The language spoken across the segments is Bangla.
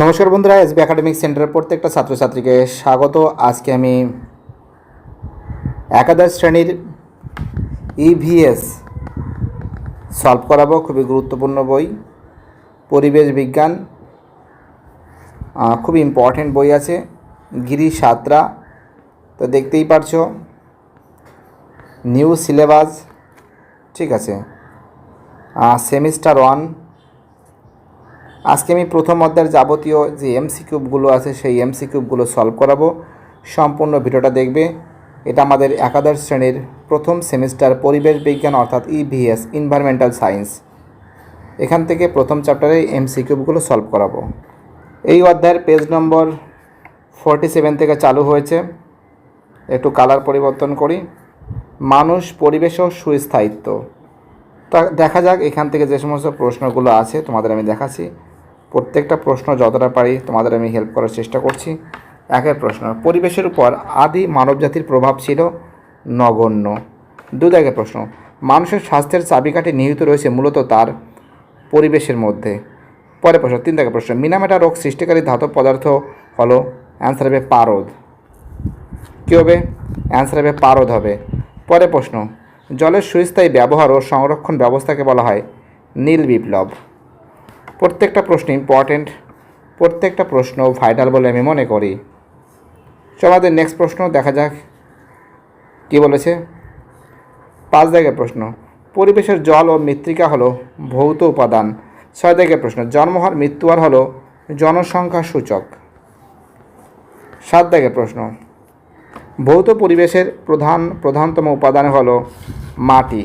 নমস্কার বন্ধুরা এসবি একাডেমিক সেন্টারের প্রত্যেকটা ছাত্রছাত্রীকে স্বাগত। আজকে আমি একাদশ শ্রেণির ইভিএস সলভ করাবো, খুবই গুরুত্বপূর্ণ বই। পরিবেশ বিজ্ঞান খুব খুবই ইম্পর্ট্যান্ট বই আছে। গিরি সাতরা, তো দেখতেই পারছ। নিউ সিলেবাস ঠিক আছে। সেমিস্টার ওয়ান আজকে আমি প্রথম অধ্যায়ের যাবতীয় যে এমসি কিউবগুলো আছে, সেই এমসি কিউবগুলো সলভ করাবো। সম্পূর্ণ ভিডিওটা দেখবে। এটা আমাদের একাদশ শ্রেণির প্রথম সেমিস্টার পরিবেশ বিজ্ঞান অর্থাৎ ইভিএস ইনভায়রনমেন্টাল সায়েন্স এখান থেকে প্রথম চ্যাপ্টারে এমসি কিউবগুলো সলভ করাবো। এই অধ্যায়ের পেজ নম্বর ফর্টি সেভেন থেকে চালু হয়েছে। একটু কালার পরিবর্তন করি। মানুষ, পরিবেশ ও সুস্থায়িত্ব। তা দেখা যাক, এখান থেকে যে সমস্ত প্রশ্নগুলো আছে তোমাদের আমি দেখাচ্ছি। প্রত্যেকটা প্রশ্ন যতটা পারি তোমাদের আমি হেল্প করার চেষ্টা করছি। একের প্রশ্ন, পরিবেশের উপর আদি মানবজাতির প্রভাব ছিল নগণ্য। দু দাগের প্রশ্ন, মানুষের স্বাস্থ্যের চাবিকাঠি নিহিত রয়েছে মূলত তার পরিবেশের মধ্যে। পরে প্রশ্ন, তিন দাগের প্রশ্ন, মিনামেটা রোগ সৃষ্টিকারী ধাতব পদার্থ হলো অ্যান্সার হবে পারদ। কী হবে? অ্যান্সার হবে পারদ হবে। পরে প্রশ্ন, জলের সুস্থায়ী ব্যবহার ও সংরক্ষণ ব্যবস্থাকে বলা হয় নীল বিপ্লব। প্রত্যেকটা প্রশ্ন ইম্পর্টেন্ট প্রত্যেকটা প্রশ্ন ভাইটাল বলে আমি মনে করি। আমাদের নেক্সট প্রশ্ন, দেখা যাক কি বলেছে। পাঁচ দাগের প্রশ্ন, পরিবেশের জল ও মৃত্তিকা হলো ভৌত উপাদান। ছয় দাগের প্রশ্ন, জন্মহার মৃত্যুহার হলো জনসংখ্যা সূচক সাত দাগের প্রশ্ন ভৌত পরিবেশের প্রধান, প্রধানতম উপাদান হলো মাটি।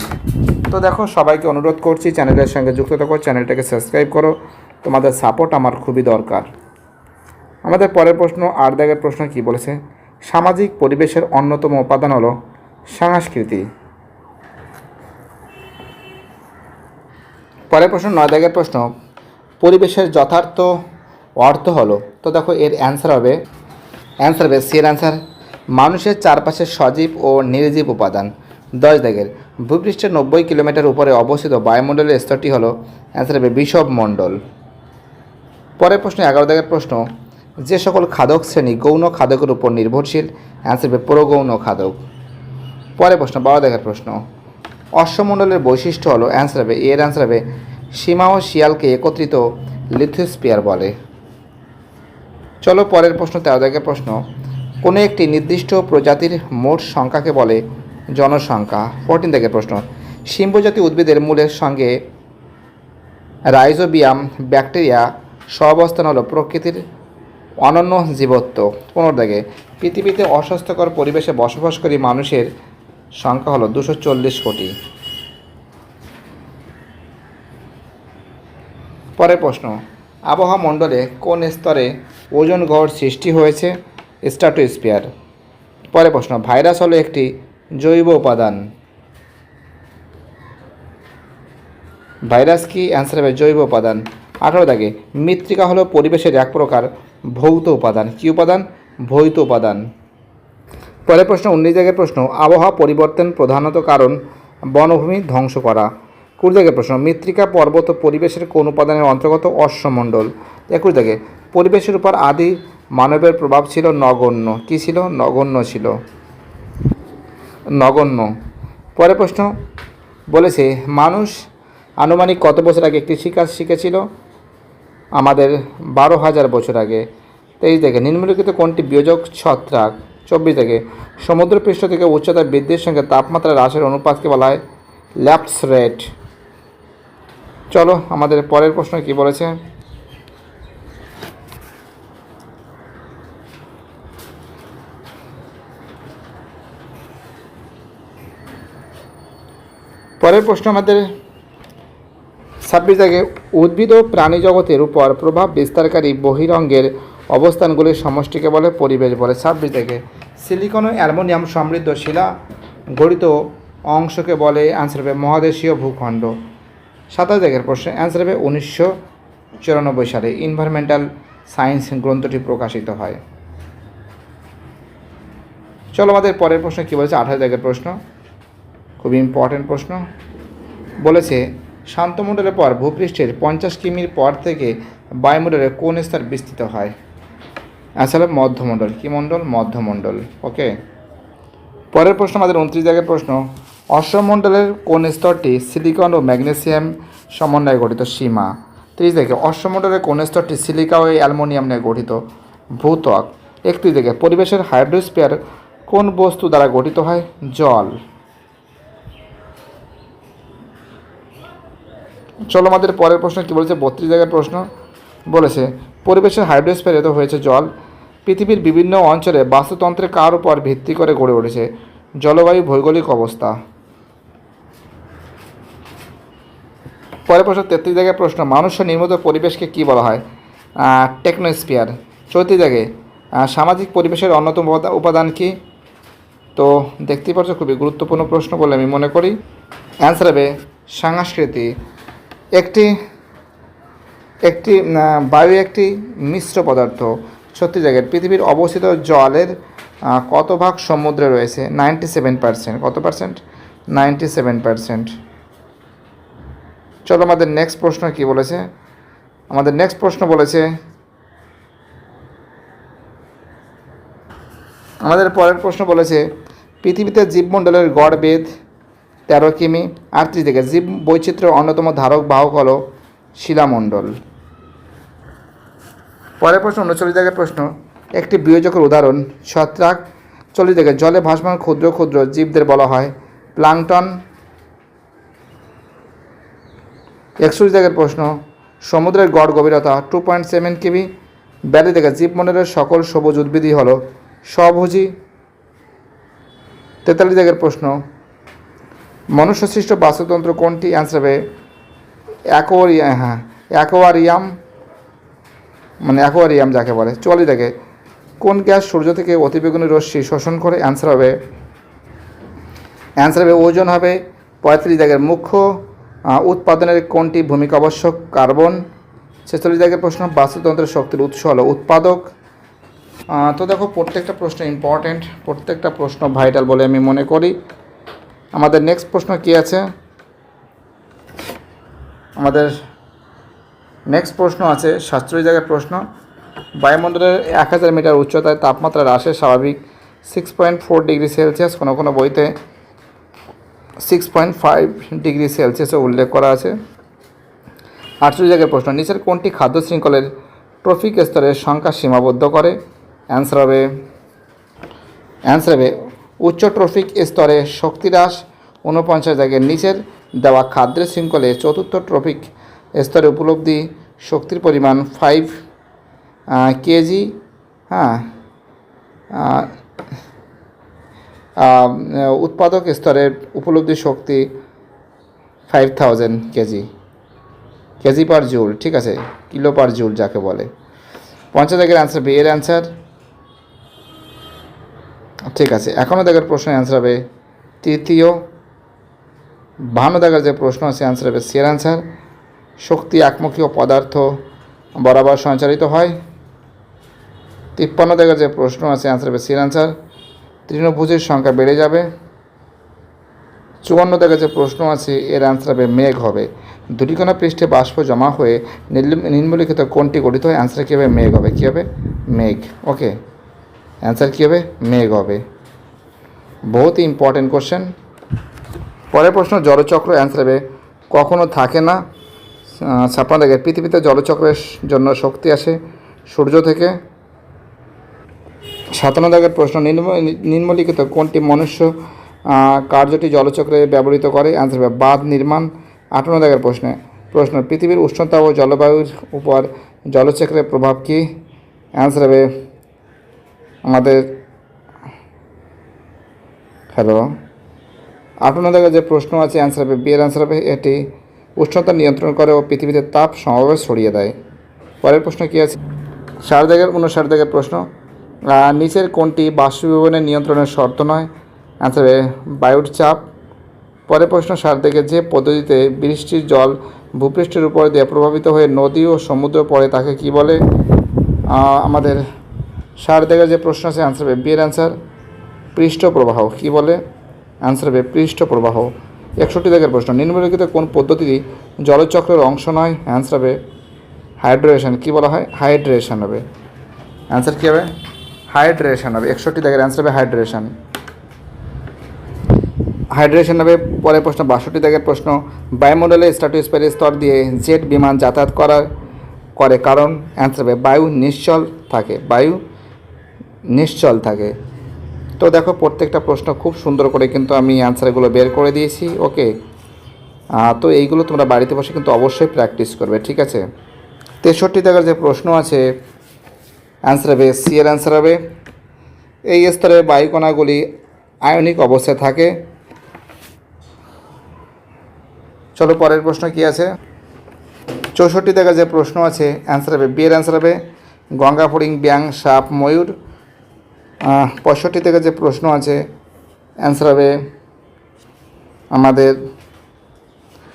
তো দেখো, সবাইকে অনুরোধ করছি চ্যানেলের সঙ্গে যুক্ত থাকো, চ্যানেলটাকে সাবস্ক্রাইব করো। তোমাদের সাপোর্ট আমার খুবই দরকার। আমাদের পরের প্রশ্ন আর দাগের প্রশ্ন কি বলেছে? সামাজিক পরিবেশের অন্যতম উপাদান হলো সংস্কৃতি। পরের প্রশ্ন নয় দাগের প্রশ্ন, পরিবেশের যথার্থ অর্থ হলো, তো দেখো এর অ্যান্সার হবে অ্যান্সার হবে সি এর অ্যান্সার মানুষের চারপাশে সজীব ও নির্জীব উপাদান। দশ দাগের ভূপৃষ্ঠের নব্বই কিলোমিটার উপরে অবস্থিত বায়ুমণ্ডলের স্তরটি হলো অ্যান্সার হবে বিষব মণ্ডল। পরের প্রশ্ন, এগারো দাগের প্রশ্ন, যে সকল খাদক শ্রেণি গৌণ খাদকের উপর নির্ভরশীল, অ্যান্সার হবে প্রগৌণ খাদক। পরের প্রশ্ন, বারো দাগের প্রশ্ন, অশ্বমণ্ডলের বৈশিষ্ট্য হলো অ্যান্সার হবে, এর অ্যান্সার হবে সীমা ও শিয়ালকে একত্রিত লিথোস্পিয়ার বলে। চলো পরের প্রশ্ন, তেরো দাগের প্রশ্ন কোনো একটি নির্দিষ্ট প্রজাতির মোট সংখ্যাকে বলে জনসংখ্যা। ফোরটিন থেকে প্রশ্ন সিম্বজাতি উদ্ভিদের মূলের সঙ্গে রাইজোবিয়াম ব্যাকটেরিয়া সহাবস্থান হলো প্রকৃতির অনন্য জীবত্ব। পনেরো দাগে পৃথিবীতে অস্বাস্থ্যকর পরিবেশে বসবাসকারী মানুষের সংখ্যা হলো দুশো চল্লিশ কোটি। পরের প্রশ্ন, আবহাওয়া মণ্ডলে কোন স্তরে ওজন গড় সৃষ্টি হয়েছে? স্ট্রাটোস্পিয়ার পরের প্রশ্ন, ভাইরাস হলো একটি জৈব উপাদান। ভাইরাস কি? অ্যান্সার হবে জৈব উপাদান। আঠারো দাগে, মৃত্তিকা হলো পরিবেশের এক প্রকার ভৌত উপাদান। কী উপাদান? ভৌত উপাদান। পরের প্রশ্ন, উনিশ জায়গার প্রশ্ন, আবহাওয়া পরিবর্তন প্রধানত কারণ বনভূমি ধ্বংস করা। কুড়ি জায়গার প্রশ্ন, মৃত্তিকা পর্বত পরিবেশের কোন উপাদানের অন্তর্গত অশ্বমণ্ডল? একুশ দাগে, পরিবেশের উপর আদি মানবের প্রভাব ছিল নগণ্য। কী ছিল? নগণ্য ছিল। নগণ্য। পরের প্রশ্ন বলেছে, মানুষ আনুমানিক কত বছর আগে একটি শিকার শিখেছিল? আমাদের বারো হাজার বছর আগে। তেইশ থেকে। নিম্নলিখিত কোনটি বিয়োজক ছত্রাক? চব্বিশ থেকে। সমুদ্রপৃষ্ঠ থেকে উচ্চতা বৃদ্ধির সঙ্গে তাপমাত্রা হ্রাসের অনুপাতকে বলা হয় ল্যাপস রেট। চলো, আমাদের পরের প্রশ্ন কি বলেছে? পরের প্রশ্ন আমাদের। ছাব্বিশ থেকে উদ্ভিদ ও প্রাণী জগতের উপর প্রভাব বিস্তারকারী বহিরঙ্গের অবস্থানগুলির সমষ্টিকে বলে পরিবেশ বলে। ছাব্বিশ থেকে সিলিকন ও অ্যালমোনিয়াম সমৃদ্ধ শিলা গঠিত অংশকে বলে অ্যান্সার হবে মহাদেশীয় ভূখণ্ড। সাতাশ জায়গার প্রশ্ন অ্যান্সার হবে উনিশশো চুরানব্বই সালে। ইনভায়রনমেন্টাল সায়েন্স গ্রন্থটি প্রকাশিত হয়। চলো আমাদের পরের প্রশ্ন কী বলেছে? আঠাশ জায়গার প্রশ্ন। খুবই ইম্পর্ট্যান্ট প্রশ্ন। বলেছে, শান্ত শান্তমণ্ডলের পর ভূপৃষ্ঠের পঞ্চাশ কিমির পর থেকে বায়ুমণ্ডলে কোন স্তর বিস্তৃত হয়? আসলে মধ্যমণ্ডল। কি মণ্ডল? মধ্যমণ্ডল। ওকে পরের প্রশ্ন, আমাদের উনত্রিশ জায়গার প্রশ্ন। অশ্বমণ্ডলের কোন স্তরটি সিলিকন ও ম্যাগনেসিয়াম সমন্বয়ে গঠিত সীমা? ত্রিশ দেখে অশ্বমণ্ডলের কোন স্তরটি সিলিকা ও অ্যালমোনিয়াম নিয়ে গঠিত? ভূত্বক। একত্রিশ দেখে, পরিবেশের হাইড্রোস্পিয়ার কোন বস্তু দ্বারা গঠিত হয়? জল। চলো আমাদের পরের প্রশ্ন, কী বলেছে? বত্রিশ জায়গার প্রশ্ন বলেছে, পরিবেশের হাইড্রোস্ফিয়ারে হয়েছে জল। পৃথিবীর বিভিন্ন অঞ্চলে বাস্তুতন্ত্রের কার উপর ভিত্তি করে গড়ে উঠেছে? জলবায়ু, ভৌগোলিক অবস্থা। পরের প্রশ্ন, তেত্রিশ জায়গায় প্রশ্ন মানুষ নির্মিত পরিবেশকে কি বলা হয়? টেকনোস্ফিয়ার। চৌত্রিশ জায়গায় সামাজিক পরিবেশের অন্যতম উপাদান কি? তো দেখতেই পাচ্ছ খুবই গুরুত্বপূর্ণ প্রশ্ন বলে আমি মনে করি। অ্যান্সার হবে, সংস্কৃতি। একটি একটি বায়ু একটি মিশ্র পদার্থ। সত্যি জায়গায় পৃথিবীর অবস্থিত জলের কত ভাগ সমুদ্রে রয়েছে? নাইনটি সেভেন পার্সেন্ট কত পার্সেন্ট নাইনটি সেভেন পার্সেন্ট চলো আমাদের নেক্সট প্রশ্ন কি বলেছে? আমাদের নেক্সট প্রশ্ন বলেছে, আমাদের পরের প্রশ্ন বলেছে, পৃথিবীতে জীবমণ্ডলের গড় বেদ তেরো কিমি, আটত্রিশ থেকে জীব বৈচিত্র্যের অন্যতম ধারক বাহক হল শিলামণ্ডল। পরের প্রশ্ন, উনচল্লিশ জায়গার প্রশ্ন। একটি বিয়োজকের উদাহরণ, ছত্রাক চল্লিশ থেকে জলে ভাসমান ক্ষুদ্র ক্ষুদ্র জীবদের বলা হয় প্লাংটন। একচল্লিশ জায়গার প্রশ্ন, সমুদ্রের গড় গভীরতা টু পয়েন্ট সেভেন কেবি ব্যালি থেকে জীবমণ্ডলের সকল সবুজ উদ্ভিদই হল স্বভোজী। তেতাল্লিশ জায়গার প্রশ্ন মনুষ্য সৃষ্ট বাস্তুতন্ত্র কোনটি? অ্যান্সার হবে অ্যাকোয়ারিয়া হ্যাঁ অ্যাকোয়ারিয়াম মানে অ্যাকোয়ারিয়াম যাকে বলে। চুয়াল্লিশ থেকে কোন গ্যাস সূর্য থেকে অতিবেগুনি রশ্মি শোষণ করে? অ্যান্সার হবে অ্যান্সার হবে ওজন হবে পঁয়ত্রিশ জায়গার মুখ্য উৎপাদনের কোনটি ভূমিকা আবশ্যক? কার্বন ছেচল্লিশ জায়গার প্রশ্ন বাস্তুতন্ত্রের শক্তির উৎস হলো উৎপাদক। তো দেখো, প্রত্যেকটা প্রশ্ন ইম্পর্ট্যান্ট প্রত্যেকটা প্রশ্ন ভাইটাল বলে আমি মনে করি। আমাদের নেক্সট প্রশ্ন কি আছে? আমাদের নেক্সট প্রশ্ন আছে সাতচল্লিশ জায়গার প্রশ্ন। বায়ুমণ্ডলের এক হাজার মিটার উচ্চতায় তাপমাত্রা হ্রাসের স্বাভাবিক six point four degree Celsius কোনো কোনো বইতে সিক্স পয়েন্ট ফাইভ ডিগ্রি সেলসিয়াসও উল্লেখ করা আছে। আটচল্লিশ জায়গার প্রশ্ন, নিচের কোনটি খাদ্য শৃঙ্খলের ট্রফিক স্তরের সংখ্যা সীমাবদ্ধ করে? অ্যান্সার হবে অ্যান্সার হবে উচ্চ ট্রফিক স্তরে শক্তি হ্রাস ঊনপঞ্চাশ জায়গার নিচের দেওয়া খাদ্যের শৃঙ্খলে চতুর্থ ট্রফিক স্তরে উপলব্ধি শক্তির পরিমাণ ফাইভ কেজি হ্যাঁ উৎপাদক স্তরের উপলব্ধি শক্তি five thousand kg kg per joule ঠিক আছে, কিলো পার জুল যাকে বলে। পঞ্চাশ জায়গার অ্যান্সার বি এর অ্যান্সার ঠিক আছে এখনও দেখার প্রশ্নের অ্যান্সার হবে তৃতীয়। বাহান্ন দেখার যে প্রশ্ন আছে অ্যান্সার হবে সিয়ার অ্যান্সার শক্তি একমুখীয় পদার্থ বরাবর সঞ্চারিত হয়। তিপ্পান্ন দেখার যে প্রশ্ন আছে অ্যান্সার হবে সিয়ার অ্যান্সার তৃণভুজের সংখ্যা বেড়ে যাবে। চুয়ান্ন দেখার যে প্রশ্ন আছে, এর অ্যান্সার হবে মেঘ হবে। দুটি কোনা পৃষ্ঠে বাষ্প জমা হয়ে নিম্নলিখিত কোনটি গঠিত হয় অ্যান্সার কী হবে মেঘ হবে। কী হবে? মেঘ। ওকে অ্যান্সার কী হবে? মেঘ হবে। বহুত ইম্পর্টেন্ট কোশ্চেন পরের প্রশ্ন, জলচক্র অ্যান্সার হবে। কখনো থাকে না। ছাপ্পান্ন থেকে পৃথিবীতে জলচক্রের জন্য শক্তি আসে সূর্য থেকে। সাতান্ন দাগের প্রশ্ন নিম্ন- নিম্নলিখিত কোনটি মনুষ্য কার্যটি জলচক্রে ব্যবহৃত করে? অ্যান্সার হবে, বাঁধ নির্মাণ। আটান্ন দাগের প্রশ্নে। প্রশ্ন, পৃথিবীর উষ্ণতা ও জলবায়ুর উপর জলচক্রের প্রভাব কী? অ্যান্সার হবে আমাদের হ্যালো আটান্ন দাগের যে প্রশ্ন আছে অ্যান্সার হবে বিয়ের অ্যান্সার হবে, এটি উষ্ণতা নিয়ন্ত্রণ করে ও পৃথিবীতে তাপ সমাবেশ ছড়িয়ে দেয়। পরের প্রশ্ন কী আছে? ষাট দাগের উনষাট দাগের প্রশ্ন। নিচের কোনটি বাষ্পীভবনের নিয়ন্ত্রণের শর্ত নয়? অ্যান্সার হবে বায়ুর চাপ পরের প্রশ্ন ষাট যে পদ্ধতিতে বৃষ্টির জল ভূপৃষ্ঠের উপর দিয়ে প্রভাবিত হয়ে নদী ও সমুদ্র পড়ে, তাকে কি বলে? আমাদের ষাট থেকে যে প্রশ্ন আছে অ্যান্সার হবে বিয়ের অ্যান্সার পৃষ্ঠ প্রবাহ কি বলে? অ্যান্সার হবে পৃষ্ঠ প্রবাহ একষট্টি দাগের প্রশ্ন, নিম্নলিখিত কোন পদ্ধতি জলচক্রের অংশ নয়? অ্যান্সার হবে হাইড্রেশন কী বলা হয়? হাইড্রেশন হবে। অ্যান্সার কী হবে? হাইড্রেশন হবে। একষট্টি দাগের অ্যান্সার হবে হাইড্রেশন হাইড্রেশন হবে, পরের প্রশ্ন, বাষট্টি দাগের প্রশ্ন, বায়ুমণ্ডলে স্ট্র্যাটোস্ফিয়ারের স্তর দিয়ে জেট বিমান যাতায়াত করার, করে কারণ? অ্যান্সার হবে, বায়ু নিশ্চল থাকে। বায়ু নিশ্চল থাকে। তো দেখো, প্রত্যেকটা প্রশ্ন খুব সুন্দর করে কিন্তু আমি অ্যান্সারগুলো বের করে দিয়েছি ওকে তো এইগুলো তোমরা বাড়িতে বসে কিন্তু অবশ্যই প্র্যাকটিস করবে, ঠিক আছে? তেষট্টি টাকার যে প্রশ্ন আছে অ্যান্সার হবে সি এর অ্যান্সার হবে। এই স্তরে বায়ুকণাগুলি আয়নিক অবস্থায় থাকে। চলো, পরের প্রশ্ন কি আছে? চৌষট্টি টাকার যে প্রশ্ন আছে অ্যান্সার হবে বি এর অ্যান্সার হবে। গঙ্গা ফড়িং ব্যাং সাপ ময়ূর পঁয়ষট্টি থেকে যে প্রশ্ন আছে অ্যান্সার হবে আমাদের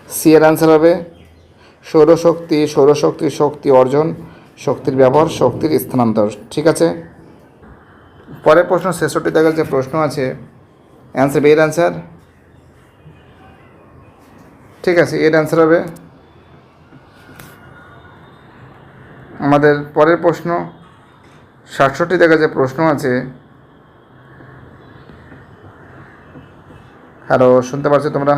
সি এর অ্যান্সার হবে সৌরশক্তি সৌরশক্তি শক্তি অর্জন, শক্তির ব্যবহার, শক্তির স্থানান্তর। ঠিক আছে? পরের প্রশ্ন, ছেষট্টি দেখার যে প্রশ্ন আছে অ্যান্সার এর অ্যান্সার ঠিক আছে এর অ্যান্সার হবে। আমাদের পরের প্রশ্ন সাতষট্টি দেখা যে প্রশ্ন আছে। হ্যালো, শুনতে পারছ তোমরা?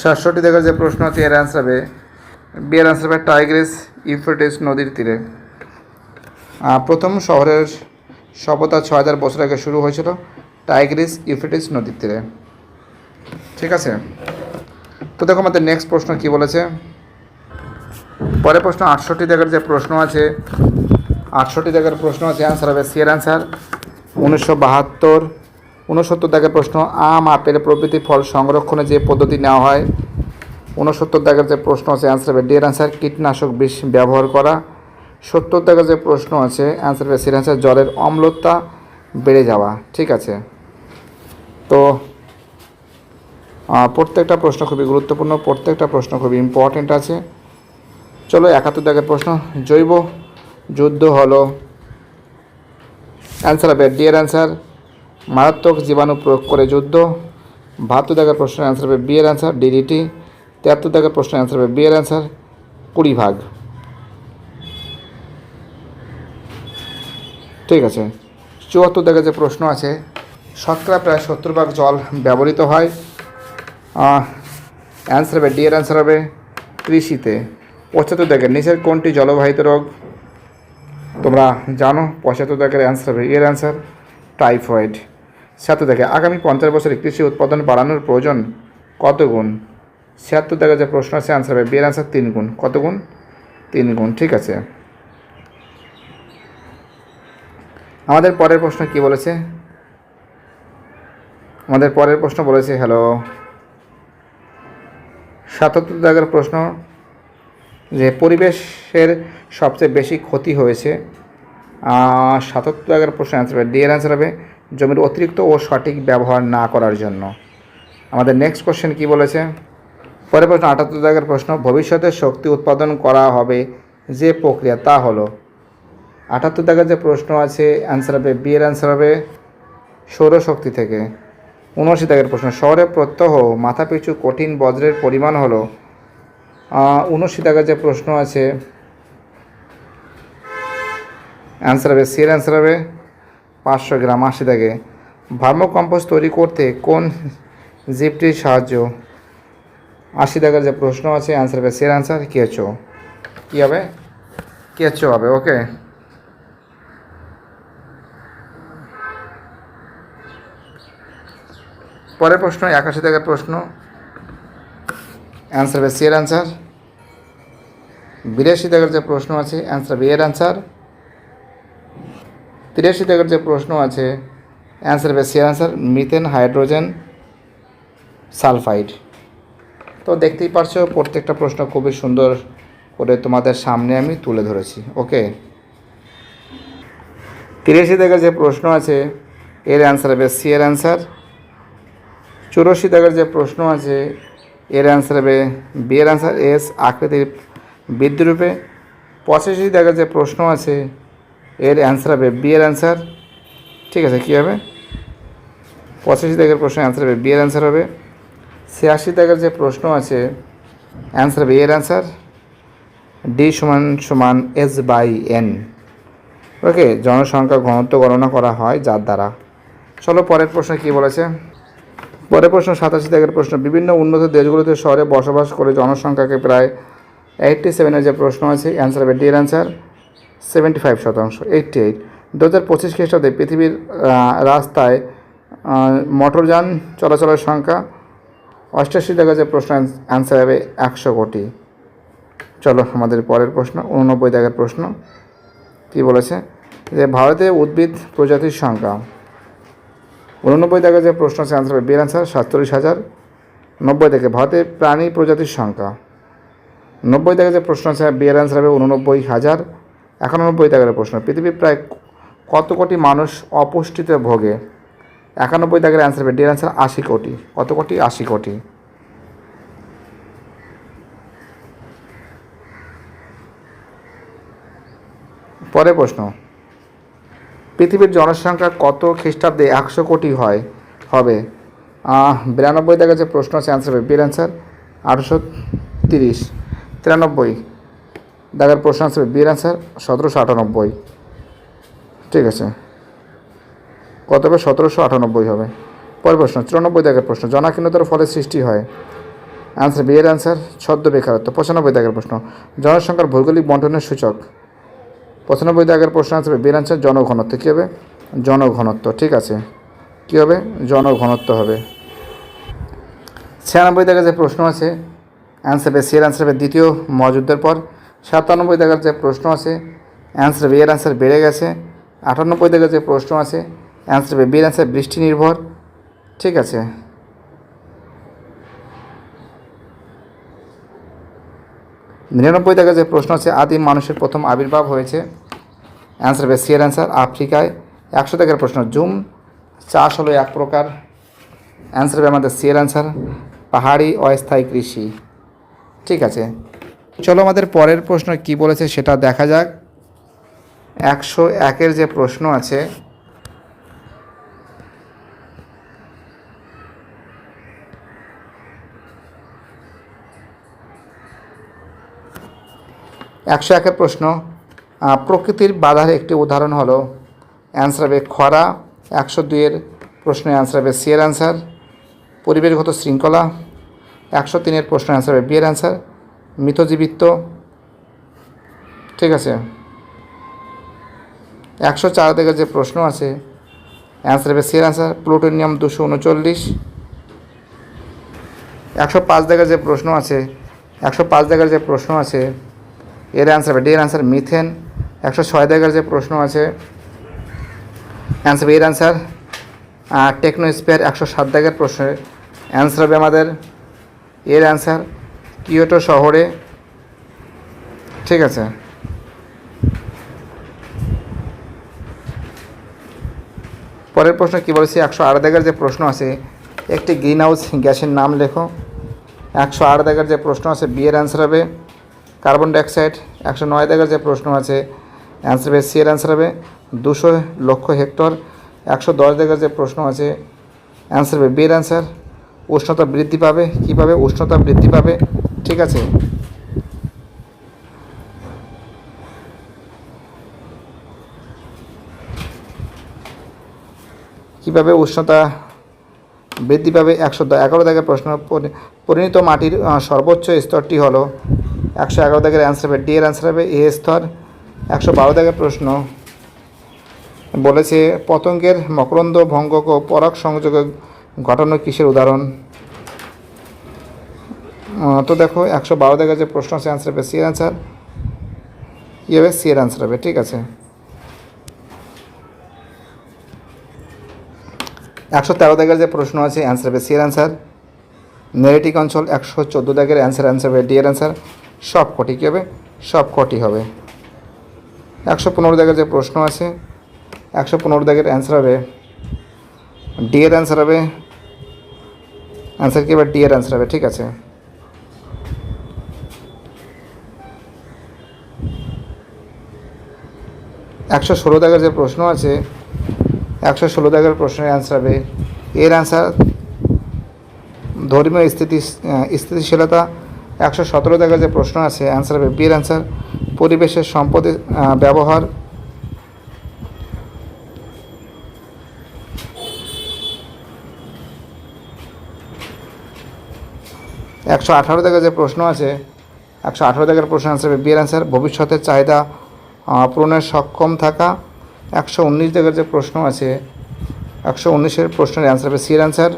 সাতষট্টি দেখার যে প্রশ্ন আছে, এর অ্যান্সার হবে। বি এর অ্যান্সার হবে টাইগ্রিস ইউফ্রেটিস নদীর তীরে। প্রথম শহরের সভ্যতা ছ হাজার বছর আগে শুরু হয়েছিল, টাইগ্রিস ইউফ্রেটিস নদীর তীরে। ঠিক আছে? তো দেখো আমাদের নেক্সট প্রশ্ন কি বলেছে? পরের প্রশ্ন, আটষট্টি জায়গার যে প্রশ্ন আছে, আটষট্টি জায়গার প্রশ্ন আছে অ্যান্সার হবে সি এর অ্যান্সার উনিশশো বাহাত্তর, উনসত্তর দাগের প্রশ্ন, আম, আপেল প্রভৃতি ফল সংরক্ষণে যে পদ্ধতি নেওয়া হয়, উনসত্তর দাগের যে প্রশ্ন আছে অ্যান্সার হবে ডি এর অ্যান্সার কীটনাশক বিষ ব্যবহার করা। সত্তর দাগের যে প্রশ্ন আছে অ্যান্সার হবে সি অ্যান্সার জলের অম্লতা বেড়ে যাওয়া, ঠিক আছে? তো প্রত্যেকটা প্রশ্ন খুবই গুরুত্বপূর্ণ, প্রত্যেকটা প্রশ্ন খুবই ইম্পর্ট্যান্ট আছে। চলো, একাত্তর দাগের প্রশ্ন, জৈব যুদ্ধ হলো। অ্যান্সার হবে ডি এর অ্যান্সার মারাত্মক জীবাণু প্রয়োগ করে যুদ্ধ। বাহাত্তর দাগের প্রশ্নের অ্যান্সার হবে বি এর অ্যান্সার ডিডিটি তিয়াত্তর দাগের প্রশ্নের অ্যান্সার হবে বি এর অ্যান্সার কুড়ি ভাগ। ঠিক আছে, চুয়াত্তর দাগের যে প্রশ্ন আছে, শতকরা প্রায় সত্তর ভাগ জল ব্যবহৃত হয়। অ্যান্সার হবে ডি এর অ্যান্সার হবে কৃষিতে। পঁচাত্তর দাগের নিচের কোনটি জলবাহিত রোগ? তোমরা জানো, পঁচাত্তর দাগের অ্যান্সার হবে, এর অ্যান্সার টাইফয়েড ছিয়াত্তর দেখে আগামী পঞ্চাশ বছরে কৃষি উৎপাদন বাড়ানোর প্রয়োজন কত গুণ? ছিয়াত্তর দাগের যে প্রশ্ন আছে অ্যান্সার হবে বিয়ের অ্যান্সার তিন গুণ। কত গুণ? তিন গুণ, ঠিক আছে। আমাদের পরের প্রশ্ন কি বলেছে? আমাদের পরের প্রশ্ন বলেছে হ্যালো সাতাত্তর দাগের প্রশ্ন যে পরিবেশের সবচেয়ে বেশি ক্ষতি হয়েছে। সাতাত্তর দাগের প্রশ্ন অ্যান্সার হবে ডি অ্যান্সার হবে, জমির অতিরিক্ত ও সঠিক ব্যবহার না করার জন্য। আমাদের নেক্সট কোশ্চেন কি বলেছে? পরের প্রশ্ন, আটাত্তর দাগের প্রশ্ন, ভবিষ্যতে শক্তি উৎপাদন করা হবে যে প্রক্রিয়া তা হলো। আটাত্তর দাগের যে প্রশ্ন আছে অ্যান্সার হবে বি এর অ্যান্সার হবে সৌরশক্তি থেকে। উনআশি দাগের প্রশ্ন। শহরে প্রত্যহ মাথাপিছু কঠিন বজ্রের পরিমাণ হলো। উনআশি দাগের যে প্রশ্ন আছে অ্যান্সার হবে সি এর অ্যান্সার হবে পাঁচশো গ্রাম আশি দাগে। ভার্মো কম্পোস্ট তৈরি করতে কোন জিপটির সাহায্য? আশি দাগের যে প্রশ্ন আছে অ্যান্সার হবে সি এর অ্যান্সার কেঁচো। কী হবে? কেঁচো হবে ওকে পরের প্রশ্ন একাশি থেকে প্রশ্ন। অ্যান্সার হবে সি এর অ্যান্সার বিরাশি দাগের যে প্রশ্ন আছে অ্যান্সার বি এর অ্যান্সার তিরাশি দাগের যে প্রশ্ন আছে অ্যান্সার হবে সি এর অ্যান্সার মিথেন, হাইড্রোজেন, সালফাইড। তো দেখতেই পারছ, প্রত্যেকটা প্রশ্ন খুবই সুন্দর করে তোমাদের সামনে আমি তুলে ধরেছি, ওকে? তিরাশি দাগের যে প্রশ্ন আছে, এর অ্যান্সার হবে সি এর অ্যান্সার চুরাশি দাগের যে প্রশ্ন আছে, এর অ্যান্সার হবে বি এর অ্যান্সার এস আকৃতির বিদ্যুরূপে পঁচাশি দাগের যে প্রশ্ন আছে, এর অ্যান্সার হবে বি এর অ্যান্সার ঠিক আছে, কী হবে? পঁচাশি দাগের প্রশ্ন অ্যান্সার হবে বি এর অ্যান্সার হবে। ছিয়াশি দাগের যে প্রশ্ন আছে অ্যান্সার হবে এর অ্যান্সার ডি সমান সমান এস বাই এন ওকে জনসংখ্যা ঘনত্ব গণনা করা হয় যার দ্বারা। চলো পরের প্রশ্ন কি বলেছে? পরের প্রশ্ন, সাতাশি দাগের প্রশ্ন। বিভিন্ন উন্নত দেশগুলোতে শহরে বসবাস করে জনসংখ্যাকে প্রায় এইটটি সেভেনের যে প্রশ্ন আছে অ্যান্সার হবে ডি এর অ্যান্সার সেভেন্টি ফাইভ শতাংশ এইটটি এইট দু হাজার পঁচিশ খ্রিস্টাব্দে পৃথিবীর রাস্তায় মোটরযান চলাচলের সংখ্যা অষ্টাশি দাগের যে প্রশ্ন অ্যান্সার হবে একশো কোটি। চলো আমাদের পরের প্রশ্ন, উননব্বই দাগের প্রশ্ন। কি বলেছে? যে ভারতে উদ্ভিদ প্রজাতির সংখ্যা উননব্বই দাগের যে প্রশ্ন আছে অ্যান্সার হবে, বিয়ের অ্যান্সার সাতচল্লিশ হাজার, নব্বই থেকে ভারতে প্রাণী প্রজাতির সংখ্যা। নব্বই দাগের যে প্রশ্ন আছে, বিয়ের অ্যান্সার হবে উননব্বই হাজার, একানব্বই দাগের প্রশ্ন। পৃথিবীর প্রায় কত কোটি মানুষ অপুষ্টিতে ভোগে? একানব্বই দাগের অ্যান্সার হবে ডির অ্যান্সার আশি কোটি। কত কোটি? আশি কোটি। পরের প্রশ্ন। পৃথিবীর জনসংখ্যা কত খ্রিস্টাব্দে একশো কোটি হয়? হবে। বিরানব্বই দাগের যে প্রশ্ন আছে অ্যান্সার হবে। বির অ্যান্সার আটশো তিরিশ। তিরানব্বই দাগের প্রশ্ন আছে বির অ্যান্সার সতেরোশো আটানব্বই। ঠিক আছে। কত হবে? সতেরোশো আটানব্বই হবে। পরের প্রশ্ন, চুরানব্বই দাগের প্রশ্ন, জনাকীর্ণতার ফলে সৃষ্টি হয়। অ্যান্সার বিয়ের অ্যান্সার ছদ্ম বেকারত্ব পঁচানব্বই দাগের প্রশ্ন, জনসংখ্যার ভৌগোলিক বন্টনের সূচক। পঁচানব্বই দাগের প্রশ্ন আসবে অ্যান্সার জনঘনত্ব কী হবে? জনঘনত্ব, ঠিক আছে। কী হবে? জনঘনত্ব হবে। ছিয়ানব্বই দাগের যে প্রশ্ন আছে অ্যান্সার হবে সি এর অ্যান্সার হবে দ্বিতীয় মহাযুদ্ধের পর, সাতানব্বই দাগের যে প্রশ্ন আছে অ্যান্সার বি এর অ্যান্সার বেড়ে গেছে। আটানব্বই দাগের যে প্রশ্ন আছে অ্যান্সার হবে বি অ্যান্সার বৃষ্টি নির্ভর, ঠিক আছে। নিরানব্বই দাগের যে প্রশ্ন আছে, আদিম মানুষের প্রথম আবির্ভাব হয়েছে। অ্যান্সার হবে সি এর অ্যান্সার আফ্রিকায়। একশো দাগের প্রশ্ন, জুম। চাষ হলো এক প্রকার। অ্যান্সার হবে আমাদের সি এর অ্যান্সার পাহাড়ি অস্থায়ী কৃষি। ঠিক আছে। চলো আমাদের পরের প্রশ্ন কি বলেছে সেটা দেখা যাক। একশো একের যে প্রশ্ন আছে একশো একের প্রশ্ন প্রকৃতির বাধার একটি উদাহরণ হলো অ্যান্সার হবে খরা, একশো দুইয়ের প্রশ্নের অ্যান্সার হবে সি এর অ্যান্সার, পরিবেশগত শৃঙ্খলা, একশো তিনের প্রশ্ন অ্যান্সার হবে বি এর অ্যান্সার মৃতজীবিত্ব ঠিক আছে? একশো চার থেকে যে প্রশ্ন আছে, অ্যান্সার হবে সি এর অ্যান্সার, প্লুটোনিয়াম দুশো উনচল্লিশ। একশো পাঁচ দেখার যে প্রশ্ন আছে, একশো পাঁচ দেখার যে প্রশ্ন আছে এর অ্যান্সার হবে ডি এর অ্যান্সার মিথেন একশো ছয় দেখার যে প্রশ্ন আছে অ্যান্সার এর অ্যান্সার টেকনোস্পেয়ার একশো সাত দাগের প্রশ্নের অ্যান্সার হবে আমাদের এর অ্যান্সার কিয়োটো শহরে। ঠিক আছে। পরের প্রশ্ন কী বলেছি? একশো আট দাগের যে প্রশ্ন আছে, একটি গ্রিন হাউস গ্যাসের নাম লেখো। একশো আট দাগের যে প্রশ্ন আছে বিয়ের অ্যান্সার হবে। কার্বন ডাইঅক্সাইড একশো নয় দাগের যে প্রশ্ন আছে অ্যান্সার হবে সি এর অ্যান্সার হবে, দুশো লক্ষ হেক্টর একশো দশ দাগের যে প্রশ্ন আছে অ্যান্সার হবে বি এর অ্যান্সার উষ্ণতা বৃদ্ধি পাবে কীভাবে উষ্ণতা বৃদ্ধি পাবে, ঠিক আছে? কীভাবে উষ্ণতা বৃদ্ধি পাবে, একশো এগারো দাগের প্রশ্ন পরি- পরিণত মাটির সর্বোচ্চ স্তরটি হলো একশো এগারো দাগের অ্যান্সার হবে ডি এর অ্যান্সার হবে এ স্তর। একশো বারো দাগের প্রশ্ন বলেছে, পতঙ্গের মকরন্দ ভঙ্গক ও পরাগ সংযোগে ঘটানো কিসের উদাহরণ? তো দেখো, একশো বারো দাগের যে প্রশ্ন আছে অ্যান্সার হবে সি এর অ্যান্সার কী হবে সি এর অ্যান্সার হবে, ঠিক আছে? একশো তেরো দাগের যে প্রশ্ন আছে অ্যান্সার হবে সি এর অ্যান্সার নেগেটিভ অঞ্চল একশো চোদ্দ দাগের অ্যান্সার অ্যান্সার হবে ডি এর অ্যান্সার সব কটি কী হবে? সব কটি হবে। একশো পনেরো দাগের যে প্রশ্ন আছে, একশো পনেরো দাগের অ্যান্সার হবে ডি এর অ্যান্সার হবে। অ্যান্সার কী? হবে ডি এর অ্যান্সার হবে, ঠিক আছে? একশো ষোলো দাগের যে প্রশ্ন আছে, একশো ষোলো দাগের প্রশ্নের অ্যান্সার হবে। এর অ্যান্সার ধর্মীয় স্থিতি, স্থিতিশীলতা একশো সতেরো জায়গায় যে প্রশ্ন আছে অ্যান্সার হবে বিয়ের অ্যান্সার পরিবেশের সম্পদের ব্যবহার। একশো আঠারো জায়গায় যে প্রশ্ন আছে, একশো আঠারো জায়গার প্রশ্ন অ্যান্সার হবে বিয়ের অ্যান্সার ভবিষ্যতের চাহিদা পূরণের সক্ষম থাকা। একশো উনিশ জায়গার যে প্রশ্ন আছে, একশো উনিশের প্রশ্নের অ্যান্সার হবে সিয়ের অ্যান্সার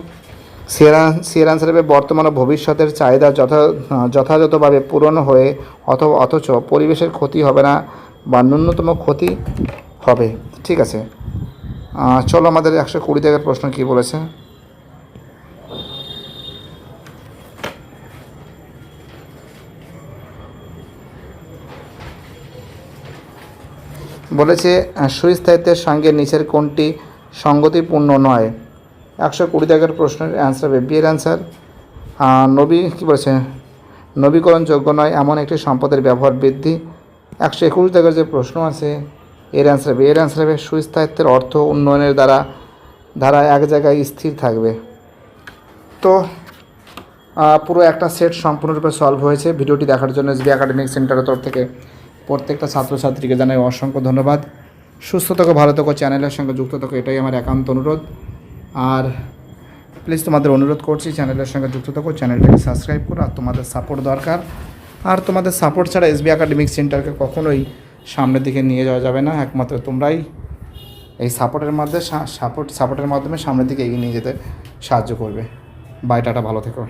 সিয়ের সিয়ের অ্যান্সার হবে বর্তমান ও ভবিষ্যতের চাহিদা যথা, যথাযথভাবে পূরণ হয়ে অথবা অথচ পরিবেশের ক্ষতি হবে না বা ন্যূনতম ক্ষতি হবে। ঠিক আছে। চলো আমাদের একশো কুড়ি জায়গার প্রশ্ন কী বলেছে? বলেছে, সুস্থায়িত্বের সঙ্গে নিচের কোনটি সঙ্গতিপূর্ণ নয়? একশো কুড়ি টাকার প্রশ্নের অ্যান্সার হবে। বিয়ের অ্যান্সার নবী, কী বলেছে? নবীকরণযোগ্য নয়, এমন একটি সম্পদের ব্যবহার বৃদ্ধি। একশো একুশ দাগের যে প্রশ্ন আছে, এর অ্যান্সার হবে। এর অ্যান্সার হবে, সুস্থায়িত্বের অর্থ উন্নয়নের দ্বারা, ধারা এক জায়গায় স্থির থাকবে। তো পুরো একটা সেট সম্পূর্ণরূপে সলভ হয়েছে। ভিডিওটি দেখার জন্য এসবি একাডেমিক সেন্টারের তরফ থেকে প্রত্যেকটা ছাত্রছাত্রীকে জানাই অসংখ্য ধন্যবাদ। সুস্থ থাকো, ভালো থাকো চ্যানেলের সঙ্গে যুক্ত থাকো, এটাই আমার একান্ত অনুরোধ। আর প্লিজ তোমাদের অনুরোধ করছি চ্যানেলের সঙ্গে যুক্ত থাকো চ্যানেলটাকে সাবস্ক্রাইব করো আর তোমাদের সাপোর্ট দরকার। আর তোমাদের সাপোর্ট ছাড়া এসবি একাডেমিক সেন্টারকে কখনোই সামনের দিকে নিয়ে যাওয়া যাবে না, একমাত্র তোমরাই এই সাপোর্টের মধ্যে সাপোর্ট সাপোর্টের মাধ্যমে সামনের দিকে এগিয়ে নিয়ে যেতে সাহায্য করবে। বাইটাটা ভালো থেকো।